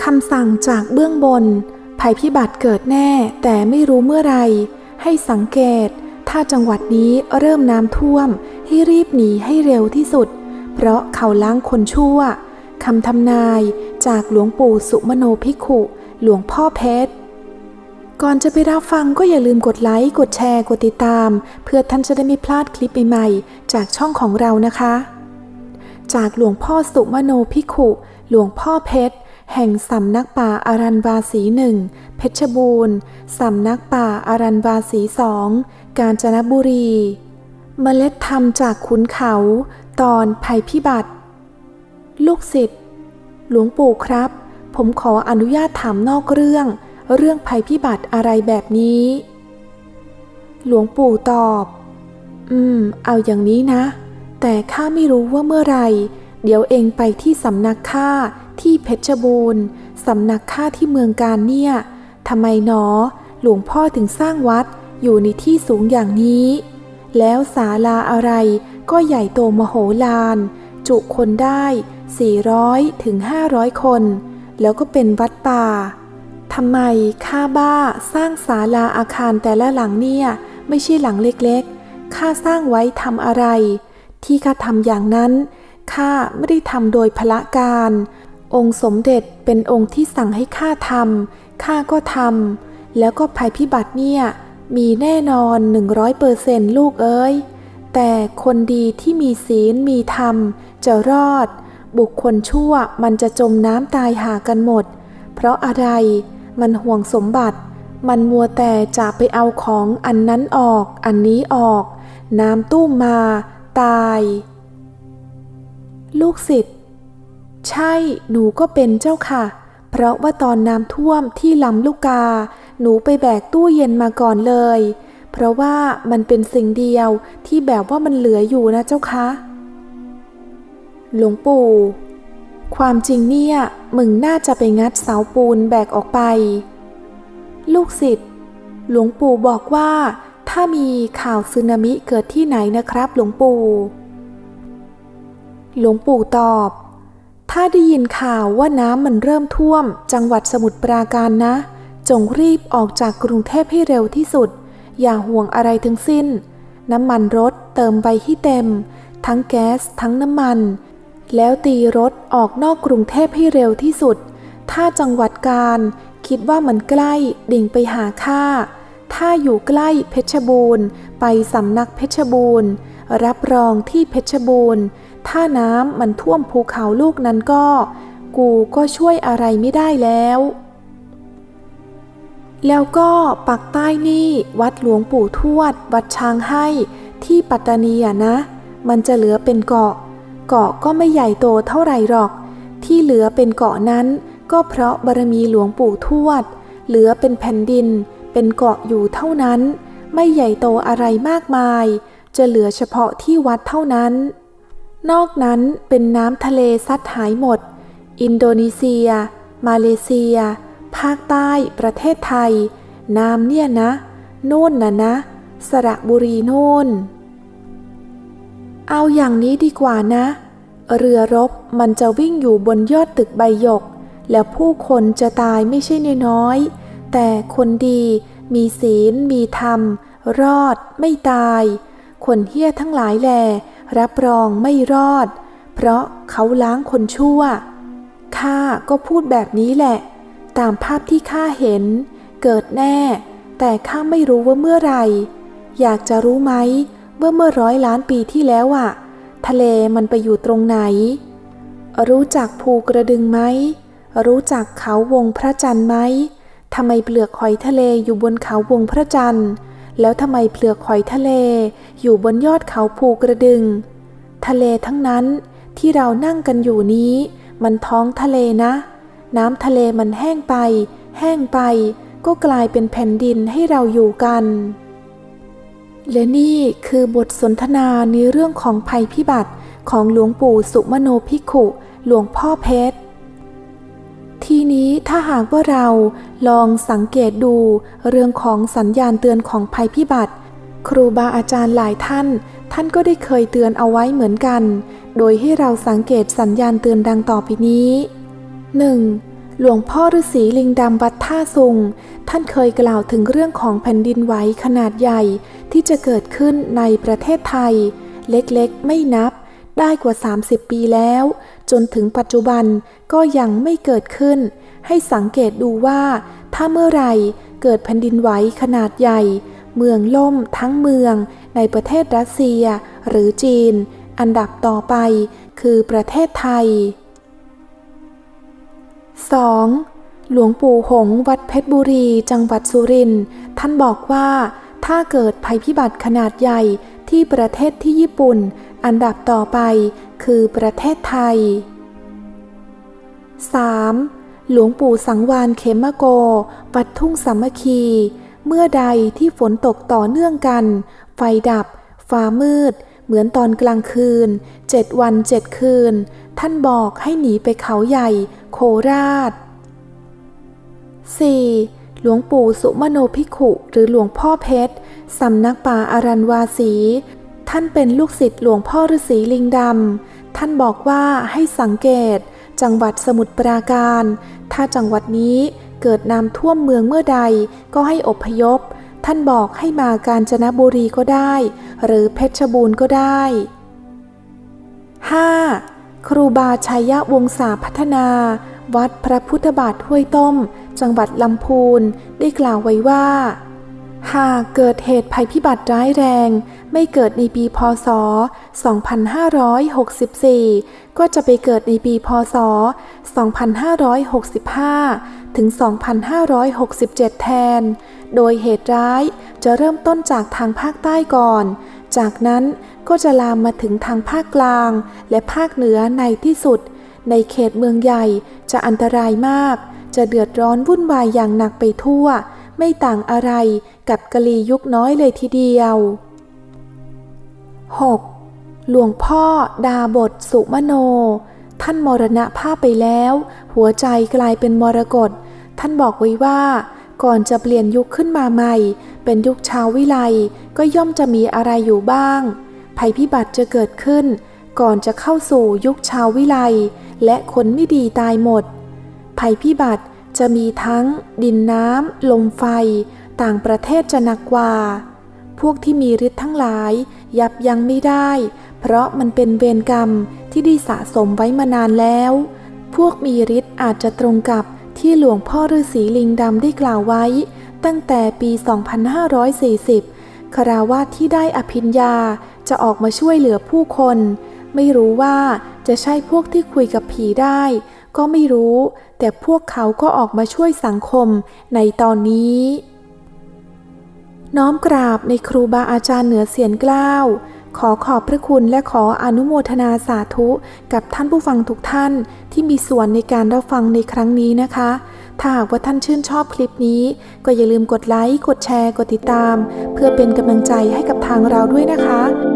คำสั่งจากเบื้องบน ภัยพิบัติเกิดแน่แต่ไม่รู้เมื่อไร ให้สังเกต ถ้าจังหวัดนี้เริ่มน้ำท่วม ให้รีบหนีให้เร็วที่สุด เพราะเขาล้างคนชั่วคำทำนายจากหลวงปู่สุมโนภิขุ หลวงพ่อเพชร ก่อนจะไปรับฟังก็อย่าลืมกดไลค์ กดแชร์ กดติดตาม เพื่อท่านจะได้ไม่พลาดคลิปใหม่ๆจากช่องของเรานะคะ จากหลวงพ่อสุมโนภิขุ หลวงพ่อเพชร แห่งสำนักป่าอารันวาสีหนึ่งเพชรบูรณ์สำนักป่าอารันวาสีสองกาญจนบุรี เมล็ดธรรมจากขุนเขาตอนภัยพิบัติ ลูกศิษย์หลวงปู่ครับ ผมขออนุญาตถามนอกเรื่อง เรื่องภัยพิบัติอะไรแบบนี้ หลวงปู่ตอบ อืม เอาอย่างนี้นะ แต่ข้าไม่รู้ว่าเมื่อไร เดี๋ยวเองไปที่สำนักข้า ที่เพชรบูรณ์สำนักข้าที่เมืองการเนี่ยทำไมหนอ หลวงพ่อถึงสร้างวัดอยู่ในที่สูงอย่างนี้ แล้วศาลาอะไรก็ใหญ่โตมโหฬารจุคนได้ 400ถึง500 คน แล้วก็เป็นวัดป่าทำไมข้าบ้าสร้างศาลาอาคารแต่ละหลังเนี่ยไม่ใช่หลังเล็กๆ ข้าสร้างไว้ทำอะไร ที่ข้าทำอย่างนั้นข้าไม่ได้ทำโดยพละการ องค์สมเด็จเป็นองค์ที่สั่งให้ข้าทำข้าก็ทำแล้วก็ภัยพิบัติเนี่ยมีแน่นอน100เปอร์เซนลูกเอ้ย แต่คนดีที่มีศีลมีธรรมจะรอด บุคคลชั่วมันจะจมน้ำตายหากันหมด เพราะอะไร มันห่วงสมบัติ มันมัวแต่จะไปเอาของอันนั้นออก อันนี้ออก น้ำตู้มมาตาย ลูกศิษย์ ใช่หนูก็เป็นเจ้าค่ะ เพราะว่าตอนน้ำท่วมที่ลำลูกกา หนูไปแบกตู้เย็นมาก่อนเลย เพราะว่ามันเป็นสิ่งเดียวที่แบบว่ามันเหลืออยู่นะเจ้าคะหลวงปู่ ความจริงเนี่ยมึงน่าจะไปงัดเสาปูนแบกออกไป ลูกศิษย์หลวงปู่บอกว่า ถ้ามีข่าวสึนามิเกิดที่ไหนนะครับ หลวงปู่ หลวงปู่ตอบ ถ้าได้ยินข่าวว่าน้ำมันเริ่มท่วม จังหวัดสมุทรปราการนะ จงรีบออกจากกรุงเทพให้เร็วที่สุด อย่าห่วงอะไรทั้งสิ้น น้ำมันรถเติมไปให้เต็ม ทั้งแก๊สทั้งน้ำมัน แล้วตีรถออกนอกกรุงเทพให้เร็วที่สุด ถ้าจังหวัดการคิดว่ามันใกล้ดิ่งไปหาข้าถ้าอยู่ใกล้เพชรบูรณ์ ไปสำนักเพชรบูรณ์ รับรองที่เพชรบูรณ์ ถ้าน้ำมันท่วมภูเขาลูกนั้นก็ กูก็ช่วยอะไรไม่ได้แล้ว แล้วก็ปักใต้นี่วัดหลวงปู่ทวด วัดช้างให้ที่ปัตตานีอะนะ มันจะเหลือเป็นเกาะ เกาะก็ไม่ใหญ่โตเท่าไหร่หรอก ที่เหลือเป็นเกาะนั้น ก็เพราะบารมีหลวงปู่ทวด เหลือเป็นแผ่นดิน เป็นเกาะอยู่เท่านั้น ไม่ใหญ่โตอะไรมากมาย จะเหลือเฉพาะที่วัดเท่านั้น นอกนั้นเป็นน้ำทะเลซัดหายหมด อินโดนีเซีย มาเลเซีย ภาคใต้ ประเทศไทย น้ำเนี่ยนะ นู่นนะนะ สระบุรีนู่น เอาอย่างนี้ดีกว่านะ เรือรบมันจะวิ่งอยู่บนยอดตึกใบหยก แล้วผู้คนจะตายไม่ใช่น้อยๆ แต่คนดีมีศีลมีธรรม รอดไม่ตาย คนเฮี้ยทั้งหลายแหล รับรองไม่รอด เพราะเขาล้างคนชั่ว ข้าก็พูดแบบนี้แหละ ตามภาพที่ข้าเห็น เกิดแน่ แต่ข้าไม่รู้ว่าเมื่อไร อยากจะรู้ไหมว่าเมื่อร้อยล้านปีที่แล้วอะทะเลมันไปอยู่ตรงไหน รู้จักภูกระดึงไหม รู้จักเขาวงพระจันทร์ไหมทำไมเปลือกหอยทะเลอยู่บนเขาวงพระจันทร์ แล้วทำไมเปลือกหอยทะเลอยู่บนยอดเขาภูกระดึง ทะเลทั้งนั้นที่เรานั่งกันอยู่นี้ มันท้องทะเลนะ น้ำทะเลมันแห้งไป แห้งไป ก็กลายเป็นแผ่นดินให้เราอยู่กัน และนี่คือบทสนทนาในเรื่องของภัยพิบัติของหลวงปู่สุมโนภิขุ หลวงพ่อเพชร ทีนี้ถ้าหากว่าเราลองสังเกตดูเรื่องของสัญญาณเตือนของภัยพิบัติ ครูบาอาจารย์หลายท่าน ท่านก็ได้เคยเตือนเอาไว้เหมือนกัน โดยให้เราสังเกตสัญญาณเตือนดังต่อไปนี้ 1. หลวงพ่อฤาษีลิงดำวัดท่าสุง ท่านเคยกล่าวถึงเรื่องของแผ่นดินไหวขนาดใหญ่ที่จะเกิดขึ้นในประเทศไทย เล็กๆไม่นับ ได้กว่า 30 ปีแล้ว จนถึงปัจจุบันก็ยังไม่เกิดขึ้น ให้สังเกตดูว่า ถ้าเมื่อไรเกิดแผ่นดินไหวขนาดใหญ่ เมืองล่มทั้งเมืองในประเทศรัสเซีย หรือจีน อันดับต่อไปคือประเทศไทย 2. หลวงปู่หงวัดเพชรบุรีจังหวัดสุรินทร์ท่านบอกว่า ถ้าเกิดภัยพิบัติขนาดใหญ่ที่ประเทศที่ญี่ปุ่น อันดับต่อไปคือประเทศไทย 3. หลวงปู่สังวานเขมโก วัดทุ่งสามัคคี เมื่อใดที่ฝนตกต่อเนื่องกัน ไฟดับ ฟ้ามืด เหมือนตอนกลางคืน เจ็ดวันเจ็ดคืน ท่านบอกให้หนีไปเขาใหญ่ โคราช 4. หลวงปู่สุมโนภิขุหรือหลวงพ่อเพชร สำนักป่าอารันวาสี ท่านเป็นลูกศิษย์หลวงพ่อฤาษีลิงดำ ท่านบอกว่าให้สังเกต จังหวัดสมุทรปราการ ถ้าจังหวัดนี้เกิดน้ำท่วมเมืองเมื่อใดก็ให้อพยพ ท่านบอกให้มากาญจนบุรีก็ได้ หรือเพชรบูรณ์ก็ได้ 5. ครูบาชัยะวงศาพัฒนา วัดพระพุทธบาทห้วยต้ม จังหวัดลำพูนได้กล่าวไว้ว่า หากเกิดเหตุภัยพิบัติร้ายแรง ไม่เกิดในปีพศ 2564 ก็จะไปเกิดในปีพศ 2565 ถึง 2567 แทน โดยเหตุร้ายจะเริ่มต้นจากทางภาคใต้ก่อน จากนั้นก็จะลามมาถึงทางภาคกลาง และภาคเหนือในที่สุด ในเขตเมืองใหญ่จะอันตรายมาก จะเดือดร้อนวุ่นวายอย่างหนักไปทั่ว ไม่ต่างอะไรกับกะลียุคน้อยเลยทีเดียว 6. หลวงพ่อดาบทสุมโน ท่านมรณภาพไปแล้ว หัวใจกลายเป็นมรกตท่านบอกไว้ว่า ก่อนจะเปลี่ยนยุคขึ้นมาใหม่ เป็นยุคชาววิไลก็ย่อมจะมีอะไรอยู่บ้าง ภัยพิบัติจะเกิดขึ้น ก่อนจะเข้าสู่ยุคชาววิไลและคนไม่ดีตายหมด ภัยพิบัติ จะมีทั้งดินน้ำ ลมไฟ ต่างประเทศจะหนักกว่า พวกที่มีฤทธิ์ทั้งหลายยับยั้งไม่ได้ เพราะมันเป็นเวรกรรมที่ได้สะสมไว้มานานแล้ว พวกมีฤทธิ์อาจจะตรงกับที่หลวงพ่อฤาษีลิงดำได้กล่าวไว้ ตั้งแต่ปี 2540 คราวาสที่ได้อภิญญาจะออกมาช่วยเหลือผู้คน ไม่รู้ว่าจะใช่พวกที่คุยกับผีได้ ก็ไม่รู้ แต่พวกเขาก็ออกมาช่วยสังคมในตอนนี้ น้อมกราบในครูบาอาจารย์เหนือเสียนเกล้าว ขอขอบพระคุณและขออนุโมทนาสาธุ กับท่านผู้ฟังทุกท่านที่มีส่วนในการรับฟังในครั้งนี้นะคะ ถ้าหากว่าท่านชื่นชอบคลิปนี้ ก็อย่าลืมกดไลค์ กดแชร์ กดติดตาม เพื่อเป็นกำลังใจให้กับทางเราด้วยนะคะ